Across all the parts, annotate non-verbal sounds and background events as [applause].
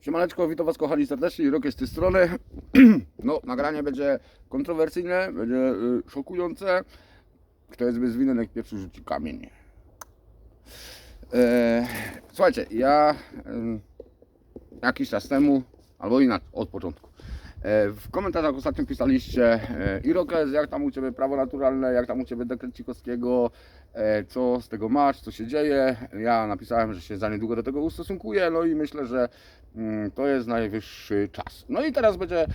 Siemaneczko, witam Was kochani serdecznie, Irok jest z tej strony. [clears throat] No, nagranie będzie kontrowersyjne, będzie y, szokujące. Kto jest bez winy, niech pierwszy rzuci kamień. E, słuchajcie, ja jakiś czas temu, albo inaczej, od początku. E, w komentarzach ostatnio pisaliście e, Irokez, jak tam u Ciebie prawo naturalne, jak tam u Ciebie dekret Cikowskiego, e, co z tego masz, co się dzieje. Ja napisałem, że się za niedługo do tego ustosunkuję, no i myślę, że mm, to jest najwyższy czas. No i teraz będzie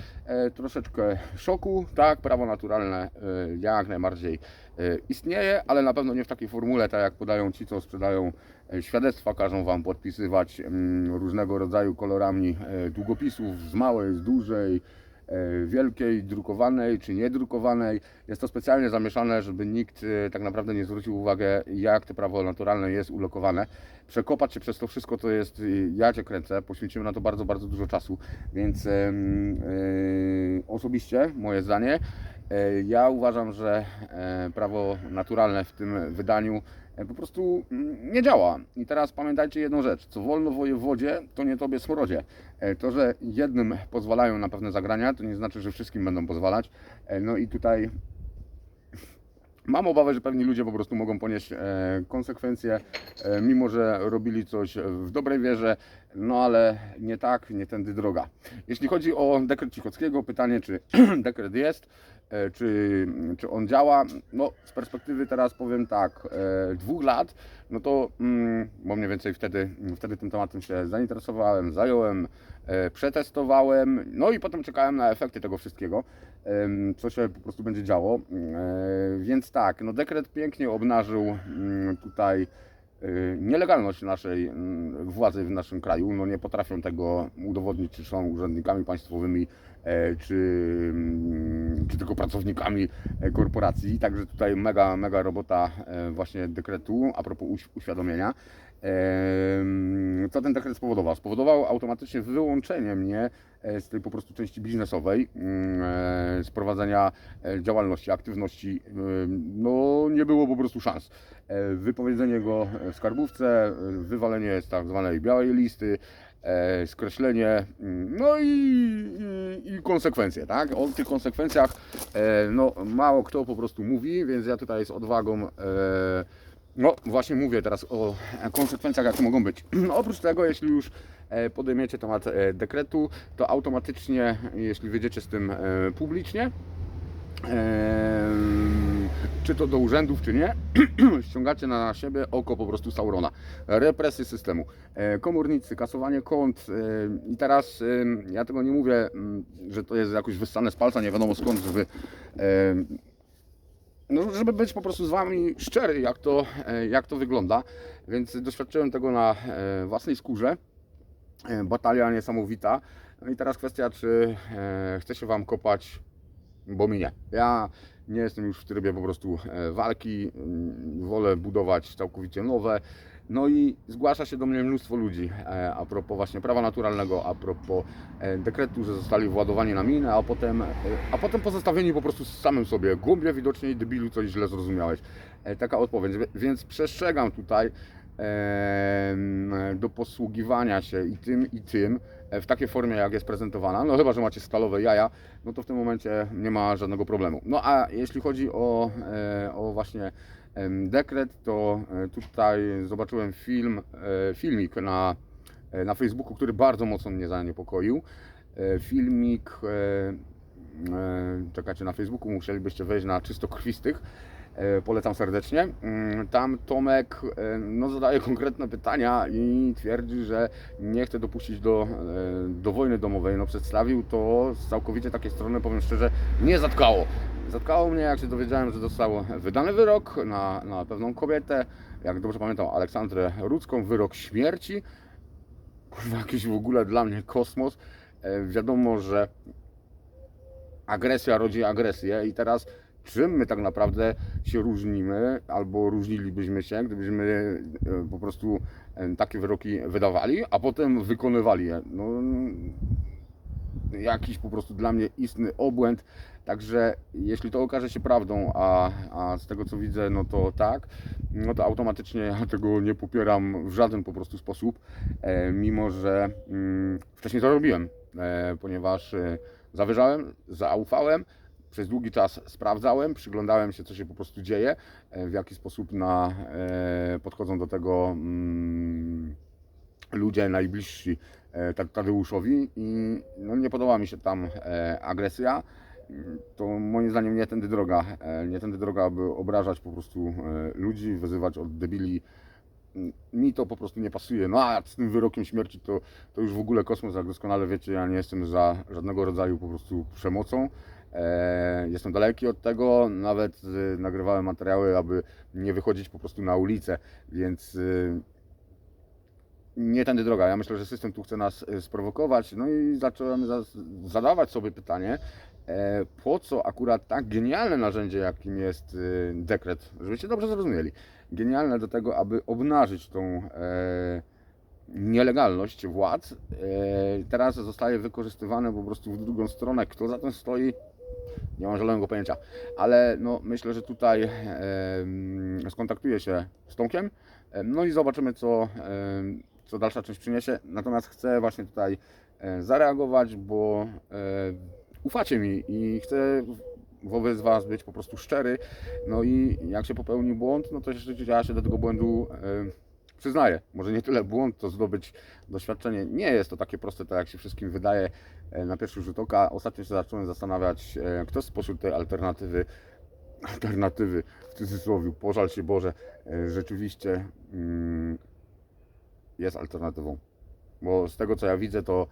troszeczkę szoku, tak, prawo naturalne jak najbardziej istnieje, ale na pewno nie w takiej formule, tak jak podają ci, co sprzedają świadectwa, każą Wam podpisywać mm, różnego rodzaju kolorami długopisów z małej, z dużej, wielkiej, drukowanej czy niedrukowanej. Jest to specjalnie zamieszane, żeby nikt e, tak naprawdę nie zwrócił uwagi, jak to prawo naturalne jest ulokowane. Przekopać się przez to wszystko to jest, y, ja Cię kręcę, poświęciłem na to bardzo, bardzo dużo czasu, więc e, osobiście, moje zdanie, e, ja uważam, że e, prawo naturalne w tym wydaniu e, po prostu mm, nie działa. I teraz pamiętajcie jedną rzecz, co wolno wojewodzie, to nie tobie smrodzie. E, To, że jednym pozwalają na pewne zagrania, to nie znaczy, że wszystkim będą pozwalać. E, No i tutaj mam obawę, że pewni ludzie po prostu mogą ponieść e, konsekwencje, e, mimo że robili coś w dobrej wierze, no ale nie tak, nie tędy droga. Jeśli chodzi o dekret Cichockiego, pytanie, czy [clears throat] dekret jest, e, czy, czy on działa, no z perspektywy teraz powiem tak, e, dwóch lat, no to, mm, bo mniej więcej wtedy, wtedy tym tematem się zainteresowałem, zająłem, e, przetestowałem, no i potem czekałem na efekty tego wszystkiego, co się po prostu będzie działo. E, Więc tak, no dekret pięknie obnażył mm, tutaj e, nielegalność naszej mm, władzy w naszym kraju. No nie potrafią tego udowodnić, czy są urzędnikami państwowymi, e, czy, mm, czy tylko pracownikami e, korporacji. Także tutaj mega, mega robota e, właśnie dekretu a propos uś- uświadomienia. Co ten dekret spowodował? Spowodował automatycznie wyłączenie mnie e, z tej po prostu części biznesowej, mm, e, z prowadzenia e, działalności, aktywności. No nie było po prostu szans. Wypowiedzenie go w skarbówce, wywalenie z tak zwanej białej listy, skreślenie, mm, no i, i, i konsekwencje, tak? O tych konsekwencjach no, mało kto po prostu mówi, więc ja tutaj z odwagą no właśnie mówię teraz o konsekwencjach, jakie mogą być. [clears throat] No, oprócz tego, jeśli już e, podejmiecie temat e, dekretu, to automatycznie, jeśli wyjdziecie z tym e, publicznie, czy to do urzędów, czy nie, [clears throat] ściągacie na siebie oko po prostu Saurona. Represy systemu, komornicy, kasowanie kont i teraz ja tego nie mówię, mm, że to jest jakoś wyssane z palca, nie wiadomo skąd, żeby no, żeby być po prostu z Wami szczery, jak to, e, jak to wygląda. Więc doświadczyłem tego na e, własnej skórze. E, Batalia niesamowita. No i teraz kwestia, czy chce się Wam kopać, bo mi nie. Ja nie jestem już w trybie po prostu walki. Mm, Wolę budować całkowicie nowe. No i zgłasza się do mnie mnóstwo ludzi e, a propos właśnie prawa naturalnego, a propos e, dekretu, że zostali władowani na minę, a potem, e, a potem pozostawieni po prostu samym sobie. Głupie widocznie i debilu coś źle zrozumiałeś. Taka odpowiedź. Wie- Więc przestrzegam tutaj do posługiwania się i tym, i tym e, w takiej formie, jak jest prezentowana. No chyba, że macie stalowe jaja, no to w tym momencie nie ma żadnego problemu. No a jeśli chodzi o, e, o właśnie dekret, to e, tutaj zobaczyłem film, filmik na, na Facebooku, który bardzo mocno mnie zaniepokoił. Filmik, e, e, czekajcie na Facebooku, musielibyście wejść na czysto krwistych. E, Polecam serdecznie. Mm, Tam Tomek e, no, zadaje [laughs] konkretne pytania i twierdzi, że nie chce dopuścić do, e, do wojny domowej. No, przedstawił to całkowicie takiej strony, powiem szczerze, nie zatkało. Zatkało mnie, jak się dowiedziałem, że został wydany wyrok na, na pewną kobietę, jak dobrze pamiętam, Aleksandrę Rudzką, wyrok śmierci. Kurwa, jakiś w ogóle dla mnie kosmos. E, Wiadomo, że agresja rodzi agresję i teraz czym my tak naprawdę się różnimy, albo różnilibyśmy się, gdybyśmy e, po prostu e, takie wyroki wydawali, a potem wykonywali je. No, jakiś po prostu dla mnie istny obłęd. Także jeśli to okaże się prawdą, a, a z tego co widzę, no to tak, no to automatycznie ja tego nie popieram w żaden po prostu sposób, e, mimo że mm, wcześniej to robiłem, e, ponieważ e, zawyżałem, zaufałem, przez długi czas sprawdzałem, przyglądałem się, co się po prostu dzieje, e, w jaki sposób na, e, podchodzą do tego mm, ludzie najbliżsi e, Ta- Tadeuszowi i no, nie podoba mi się tam agresja. To moim zdaniem nie tędy droga, nie tędy droga, aby obrażać po prostu ludzi, wyzywać od debili. Mi to po prostu nie pasuje. No a z tym wyrokiem śmierci to, to już w ogóle kosmos, jak doskonale wiecie, ja nie jestem za żadnego rodzaju po prostu przemocą. E, Jestem daleki od tego, nawet e, nagrywałem materiały, aby nie wychodzić po prostu na ulicę, więc e, nie tędy droga. Ja myślę, że system tu chce nas e, sprowokować. No i zacząłem za- zadawać sobie pytanie, e, po co akurat tak genialne narzędzie, jakim jest dekret, żebyście dobrze zrozumieli. Genialne do tego, aby obnażyć tą e, nielegalność władz, teraz zostaje wykorzystywane po prostu w drugą stronę. Kto za tym stoi? Nie mam zielonego pojęcia, ale no, myślę, że tutaj e, skontaktuję się z Tomkiem, e, no i zobaczymy, co, e, co dalsza część przyniesie. Natomiast chcę właśnie tutaj e, zareagować, bo e, ufacie mi i chcę wobec Was być po prostu szczery. No i jak się popełni błąd, no to ja się do tego błędu e, przyznaję. Może nie tyle błąd, to zdobyć doświadczenie. Nie jest to takie proste, tak jak się wszystkim wydaje e, na pierwszy rzut oka. Ostatnio się zacząłem zastanawiać, e, kto spośród tej alternatywy, alternatywy w cudzysłowie, pożal się Boże, e, rzeczywiście mm, jest alternatywą. Bo z tego co ja widzę, to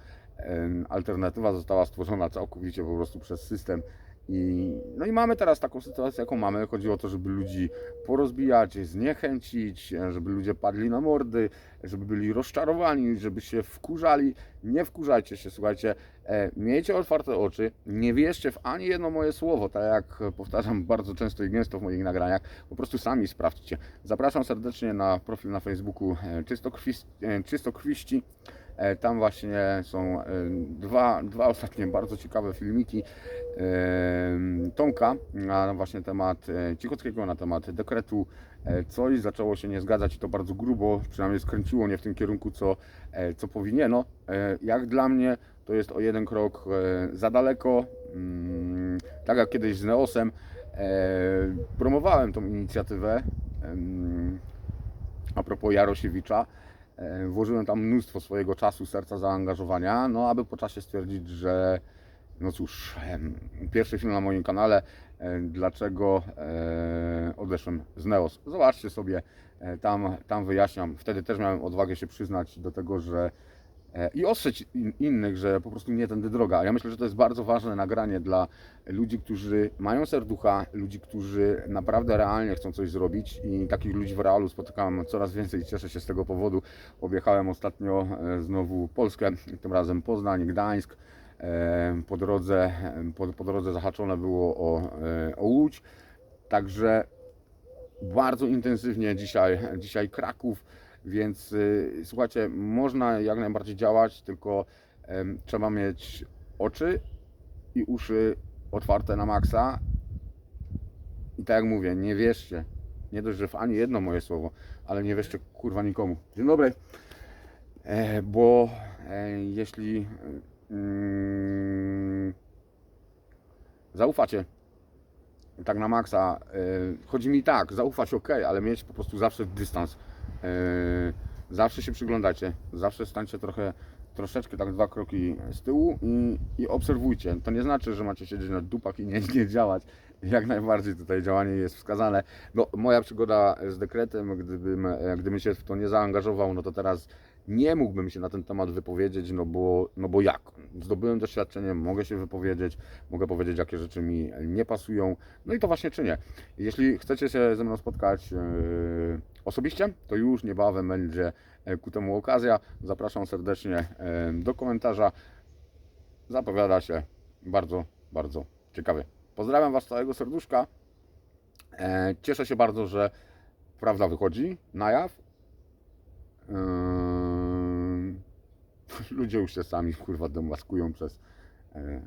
alternatywa została stworzona całkowicie po prostu przez system. I, no i mamy teraz taką sytuację, jaką mamy. Chodzi o to, żeby ludzi porozbijać, zniechęcić, żeby ludzie padli na mordy, żeby byli rozczarowani, żeby się wkurzali. Nie wkurzajcie się, słuchajcie, e, miejcie otwarte oczy, nie wierzcie w ani jedno moje słowo, tak jak powtarzam bardzo często i gęsto w moich nagraniach, po prostu sami sprawdźcie. Zapraszam serdecznie na profil na Facebooku e, Czystokrwis- e, Czystokrwiści. E, Tam właśnie są e, dwa, dwa ostatnie bardzo ciekawe filmiki e, Tomka na właśnie temat Cichockiego, na temat dekretu. Coś zaczęło się nie zgadzać i to bardzo grubo, przynajmniej skręciło nie w tym kierunku, co, co powinnieno. E, Jak dla mnie to jest o jeden krok za daleko. Mm, Tak jak kiedyś z Neosem promowałem tą inicjatywę a propos Jarosiewicza. E, Włożyłem tam mnóstwo swojego czasu, serca, zaangażowania, no aby po czasie stwierdzić, że no cóż, pierwszy film na moim kanale, e, dlaczego e, odeszłem z Neos. Zobaczcie sobie, tam, tam wyjaśniam. Wtedy też miałem odwagę się przyznać do tego, że i ostrzec in, innych, że po prostu nie tędy droga. Ja myślę, że to jest bardzo ważne nagranie dla ludzi, którzy mają serducha, ludzi, którzy naprawdę realnie chcą coś zrobić i takich ludzi w realu spotykam coraz więcej i cieszę się z tego powodu. Objechałem ostatnio e, znowu Polskę, tym razem Poznań, Gdańsk. E, Po drodze, e, po, po drodze zahaczone było o, e, o Łódź, także bardzo intensywnie dzisiaj, dzisiaj Kraków, więc y, słuchajcie, można jak najbardziej działać, tylko trzeba mieć oczy i uszy otwarte na maksa. I tak jak mówię, nie wierzcie, nie dość, że w ani jedno moje słowo, ale nie wierzcie kurwa nikomu. Dzień dobry. E, bo e, jeśli mm, zaufacie tak na maksa, e, chodzi mi tak, zaufać ok, ale mieć po prostu zawsze dystans. E, zawsze się przyglądacie, zawsze stańcie trochę, troszeczkę tak dwa kroki z tyłu i, i obserwujcie. To nie znaczy, że macie siedzieć na dupach i nie, nie działać. Jak najbardziej tutaj działanie jest wskazane. No, moja przygoda z dekretem, gdybym, e, gdybym się w to nie zaangażował, no to teraz nie mógłbym się na ten temat wypowiedzieć, no bo, no bo jak? Zdobyłem doświadczenie, mogę się wypowiedzieć, mogę powiedzieć, jakie rzeczy mi nie pasują, no i to właśnie czynię. Jeśli chcecie się ze mną spotkać e, osobiście, to już niebawem będzie e, ku temu okazja. Zapraszam serdecznie e, do komentarza. Zapowiada się bardzo, bardzo ciekawie. Pozdrawiam Was całego serduszka. Cieszę się bardzo, że prawda wychodzi na jaw. Ym, [laughs] Ludzie już się sami kurwa demaskują przez, e,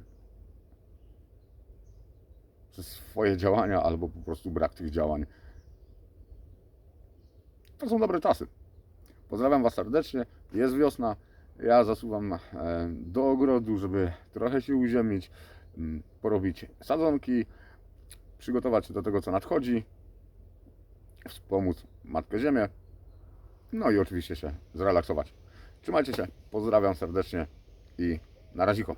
przez swoje działania albo po prostu brak tych działań. To są dobre czasy. Pozdrawiam Was serdecznie. Jest wiosna. Ja zasuwam e, do ogrodu, żeby trochę się uziemić, m, porobić sadzonki, przygotować się do tego, co nadchodzi, wspomóc Matkę Ziemię, no i oczywiście się zrelaksować. Trzymajcie się, pozdrawiam serdecznie i na raziko.